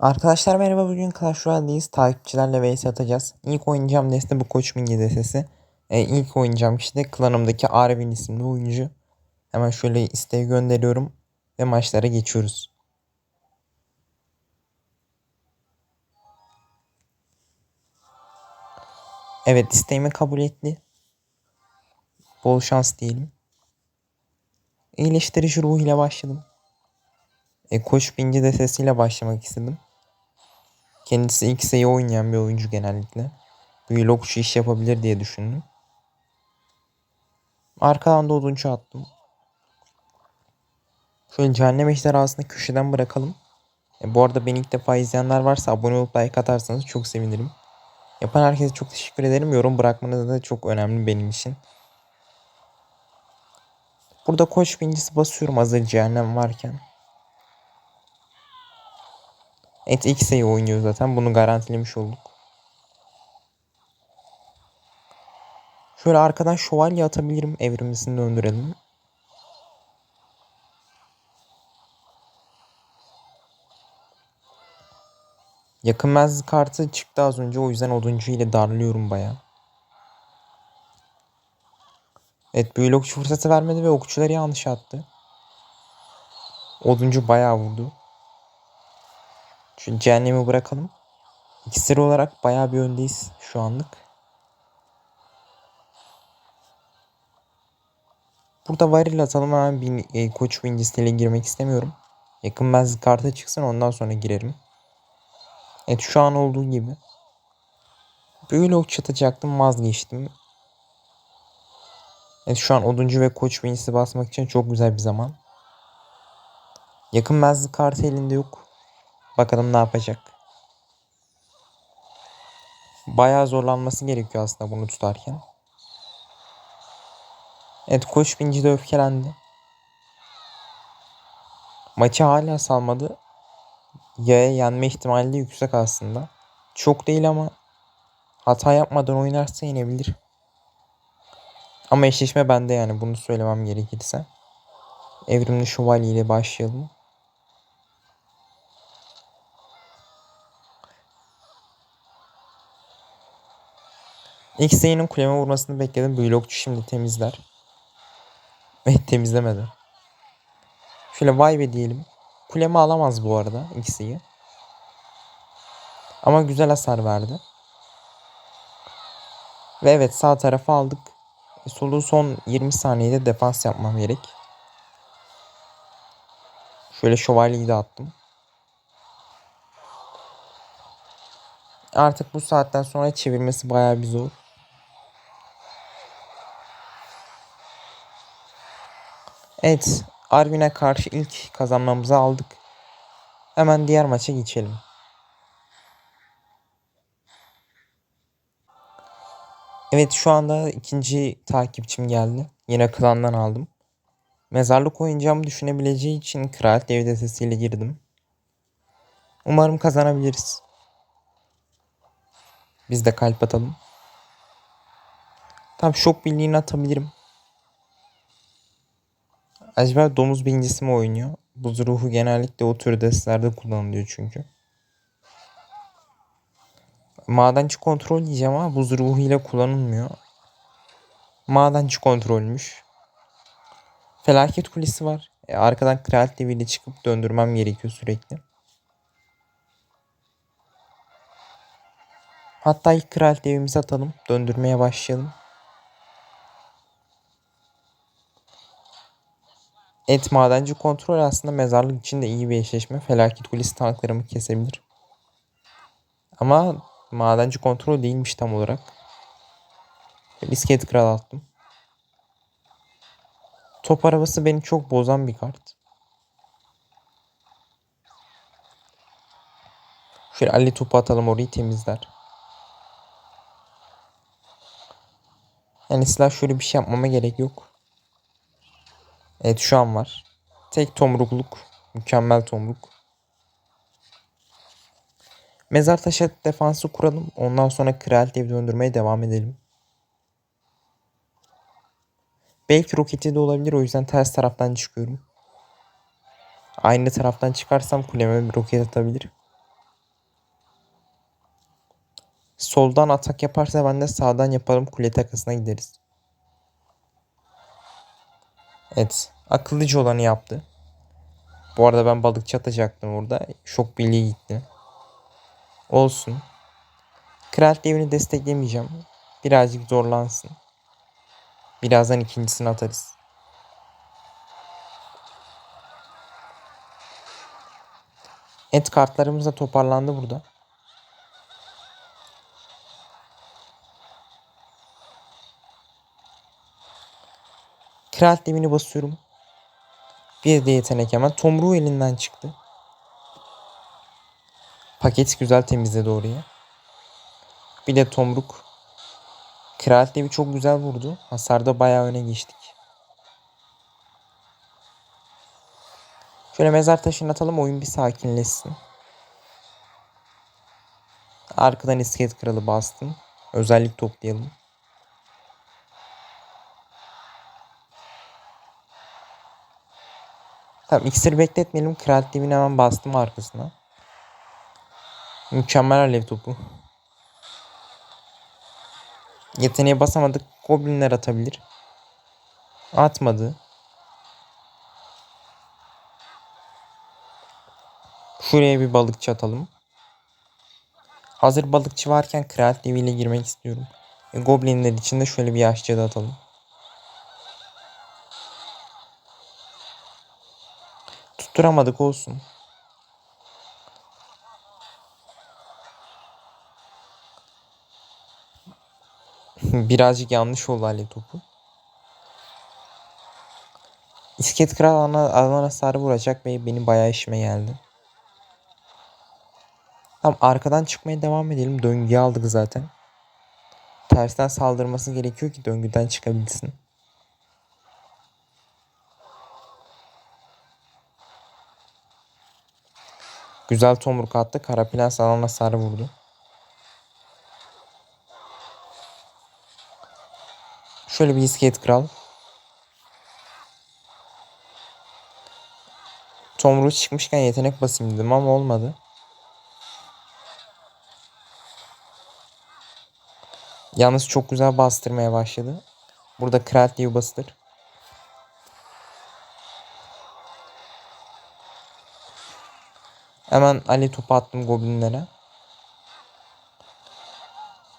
Arkadaşlar merhaba bugün Clash Royale'deyiz. Takipçilerle vs atacağız. İlk oynayacağım deste bu Koç Mingi destesi. E, ilk oynayacağım kişi de klanımdaki Arvin isimli oyuncu. Hemen şöyle isteği gönderiyorum ve maçlara geçiyoruz. Evet isteğimi kabul etti. Bol şans diyelim. İyileştirici ruh ile başladım. E, Koç Binci destesiyle başlamak istedim. Kendisi ilk sayı oynayan bir oyuncu genellikle. Büyülü okçu iş yapabilir diye düşündüm. Arkadan da oduncu attım. Şöyle cehennem ejderhasını köşeden bırakalım. E, bu arada beni ilk defa izleyenler varsa abone olup like atarsanız çok sevinirim. Yapan herkese çok teşekkür ederim. Yorum bırakmanız da çok önemli benim için. Burada koç bincisi basıyorum hazır cehennem varken. İlk sayı oynuyor zaten. Bunu garantilemiş olduk. Şöyle arkadan şövalye atabilirim. Evrimlisini döndürelim. Yakınmez kartı çıktı az önce. O yüzden oduncu ile darlıyorum baya. Evet büyülü okçu fırsatı vermedi ve okçuları yanlış attı. Oduncu bayağı vurdu. Şu cehennemi bırakalım. İkisleri olarak bayağı bir öndeyiz şu anlık. Burada varil atalım hemen bir e, koç vincisiyle girmek istemiyorum. Yakın kartı çıksın ondan sonra girerim. Evet şu an olduğu gibi. Böyle ok atacaktım vazgeçtim. Evet şu an oduncu ve koç vincisi basmak için çok güzel bir zaman. Yakın menzil kartı elinde yok. Bakalım ne yapacak. Bayağı zorlanması gerekiyor aslında bunu tutarken. Evet koç binci de öfkelendi. Maçı hala salmadı. Yaya yenme ihtimali de yüksek aslında. Çok değil ama hata yapmadan oynarsa yenebilir. Ama eşleşme bende yani bunu söylemem gerekirse. Evrimli şövalye ile başlayalım. Sayının kuleme vurmasını bekledim. Blokçu şimdi temizler. Ve temizlemedi. Şöyle vay be diyelim. Kuleme alamaz bu arada X'yi. Ama güzel hasar verdi. Ve evet sağ tarafa aldık. E, solu son 20 saniyede defans yapmam gerek. Şöyle şövalyeyi de attım. Artık bu saatten sonra çevirmesi bayağı bir zor. Evet. Arvin'e karşı ilk kazanmamızı aldık. Hemen diğer maça geçelim. Evet şu anda ikinci takipçim geldi. Yine klandan aldım. Mezarlık oynayacağımı düşünebileceği için kral dev sesiyle girdim. Umarım kazanabiliriz. Biz de kalp atalım. Tam şok birliğini atabilirim. Acaba domuz birincisi mi oynuyor? Buz ruhu genellikle o tür destlerde kullanılıyor çünkü. Madenci kontrol diyeceğim ama buz ruhu ile kullanılmıyor. Madenci kontrolmüş. Felaket kulesi var. E, arkadan kral deviyle çıkıp döndürmem gerekiyor sürekli. Hatta ilk kral devimizi atalım. Döndürmeye başlayalım. Et madenci kontrol aslında mezarlık için de iyi bir eşleşme. Felaket kulesi tanklarımı kesebilir. Ama madenci kontrol değilmiş tam olarak. İskelet kral attım. Top arabası beni çok bozan bir kart. Şöyle Ali topu atalım orayı temizler. Yani silah şöyle bir şey yapmama gerek yok. Evet şu an var. Tek tomrukluk. Mükemmel tomruk. Mezar taşı defansı kuralım. Ondan sonra kral dev döndürmeye devam edelim. Belki roketi de olabilir. O yüzden ters taraftan çıkıyorum. Aynı taraftan çıkarsam kuleme bir roket atabilir. Soldan atak yaparsa ben de sağdan yaparım. Kule takısına gideriz. Evet. Akıllıca olanı yaptı. Bu arada ben balıkçı atacaktım orada. Şok birliği gitti. Olsun. Kral devrini desteklemeyeceğim. Birazcık zorlansın. Birazdan ikincisini atarız. Et kartlarımız da toparlandı burada. Kral devini basıyorum. Bir de yetenek hemen. Tomruğu elinden çıktı. Paket güzel temizledi oraya. Bir de tomruk. Kral devi çok güzel vurdu. Hasarda bayağı öne geçtik. Şöyle mezar taşını atalım oyun bir sakinleşsin. Arkadan iskelet kralı bastım. Özellik toplayalım. Tamam iksiri bekletmeyelim. Kral devini hemen bastım arkasına. Mükemmel alev topu. Yeteneğe basamadık. Goblinler atabilir. Atmadı. Şuraya bir balıkçı atalım. Hazır balıkçı varken Kral Devi girmek istiyorum. E, Goblinler için de şöyle bir yaşça da atalım. Tutturamadık olsun. Birazcık yanlış oldu Ali topu. İsket kral ana, alan hasarı vuracak ve benim bayağı işime geldi. Tamam arkadan çıkmaya devam edelim. Döngüyü aldık zaten. Tersten saldırması gerekiyor ki döngüden çıkabilsin. Güzel tomruk attı. Karaplans alan hasarı vurdu. Şöyle bir iskelet kral. Tomruğu çıkmışken yetenek basayım dedim ama olmadı. Yalnız çok güzel bastırmaya başladı. Burada kral diye bastır. Hemen Ali topu attım goblinlere.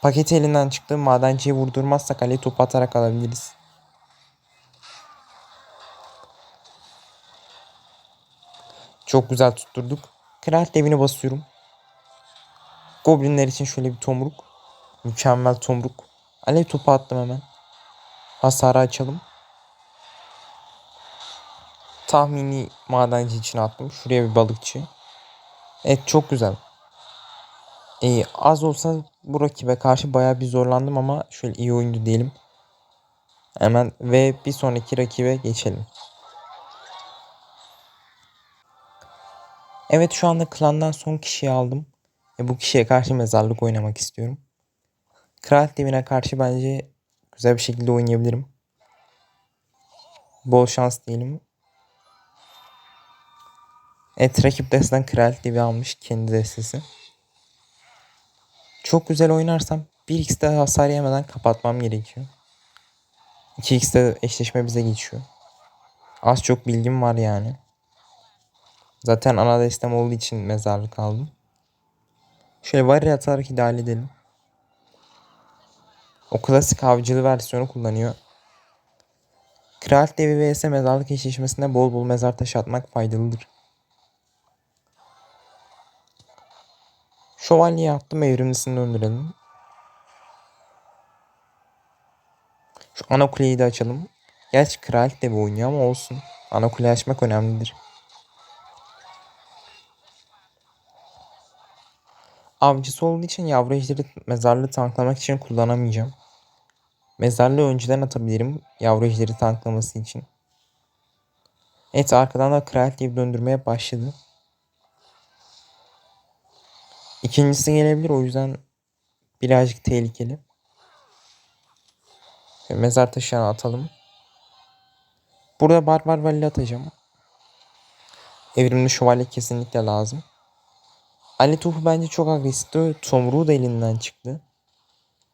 Paketi elinden çıktı. Madenciyi vurdurmazsak Ali topu atarak alabiliriz. Çok güzel tutturduk. Kral devini basıyorum. Goblinler için şöyle bir tomruk. Mükemmel tomruk. Alev topu attım hemen. Hasarı açalım. Tahmini madenci için attım. Şuraya bir balıkçı. Evet çok güzel. Ee, az olsa bu rakibe karşı bayağı bir zorlandım ama şöyle iyi oyundu diyelim. Hemen ve bir sonraki rakibe geçelim. Evet şu anda klandan son kişiyi aldım. Ve bu kişiye karşı mezarlık oynamak istiyorum. Kral devine karşı bence güzel bir şekilde oynayabilirim. Bol şans diyelim. Evet rakip desteden kral devi almış kendi destesi. Çok güzel oynarsam 1x'de hasar yemeden kapatmam gerekiyor. 2x'de eşleşme bize geçiyor. Az çok bilgim var yani. Zaten ana destem olduğu için mezarlık aldım. Şöyle varya atarak ideal edelim. O klasik avcılı versiyonu kullanıyor. Kral devi vs mezarlık eşleşmesinde bol bol mezar taşı atmak faydalıdır. Şövalye attım evrimlisini döndürelim. Şu ana kuleyi de açalım. Gerçi kral de bir oynuyor ama olsun. Ana kule açmak önemlidir. Avcısı olduğu için yavru ejderi mezarlığı tanklamak için kullanamayacağım. Mezarlığı önceden atabilirim yavru ejderi tanklaması için. Evet arkadan da kral diye döndürmeye başladı. İkincisi gelebilir o yüzden birazcık tehlikeli. Mezar taşını atalım. Burada barbar valli atacağım. Evrimli şövalye kesinlikle lazım. Ali topu bence çok agresifti. Tomruğu da elinden çıktı.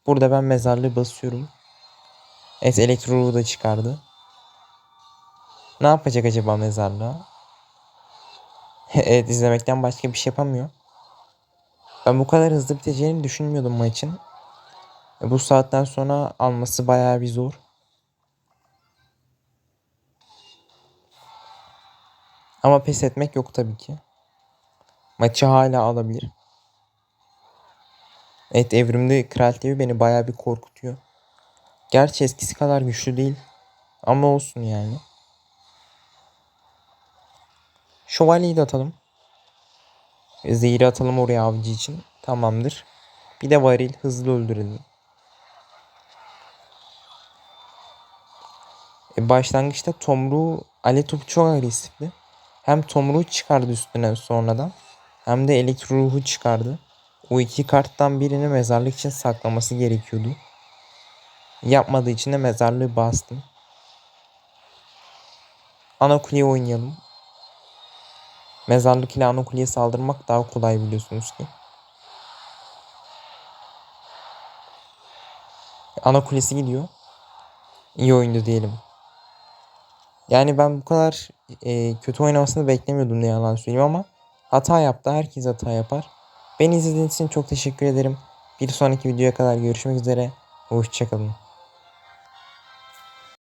Burada ben mezarlığı basıyorum. Evet elektroru da çıkardı. Ne yapacak acaba mezarlığa? evet izlemekten başka bir şey yapamıyor. Ben bu kadar hızlı biteceğini düşünmüyordum maçın. E, bu saatten sonra alması bayağı bir zor. Ama pes etmek yok tabii ki. Maçı hala alabilir. Evet evrimde Kral TV beni bayağı bir korkutuyor. Gerçi eskisi kadar güçlü değil. Ama olsun yani. Şövalyeyi de atalım. Zehri atalım oraya avcı için. Tamamdır. Bir de varil hızlı öldürelim. E başlangıçta Tomru Ali topu çok agresifti. Hem Tomru'yu çıkardı üstüne sonradan. Hem de elektro ruhu çıkardı. O iki karttan birini mezarlık için saklaması gerekiyordu. Yapmadığı için de mezarlığı bastım. Ana kuleye oynayalım. Mezarlık ile ana kuleye saldırmak daha kolay biliyorsunuz ki. Ana kulesi gidiyor. İyi oyundu diyelim. Yani ben bu kadar e, kötü oynamasını beklemiyordum ne yalan söyleyeyim ama hata yaptı. Herkes hata yapar. Beni izlediğiniz için çok teşekkür ederim. Bir sonraki videoya kadar görüşmek üzere. Hoşçakalın.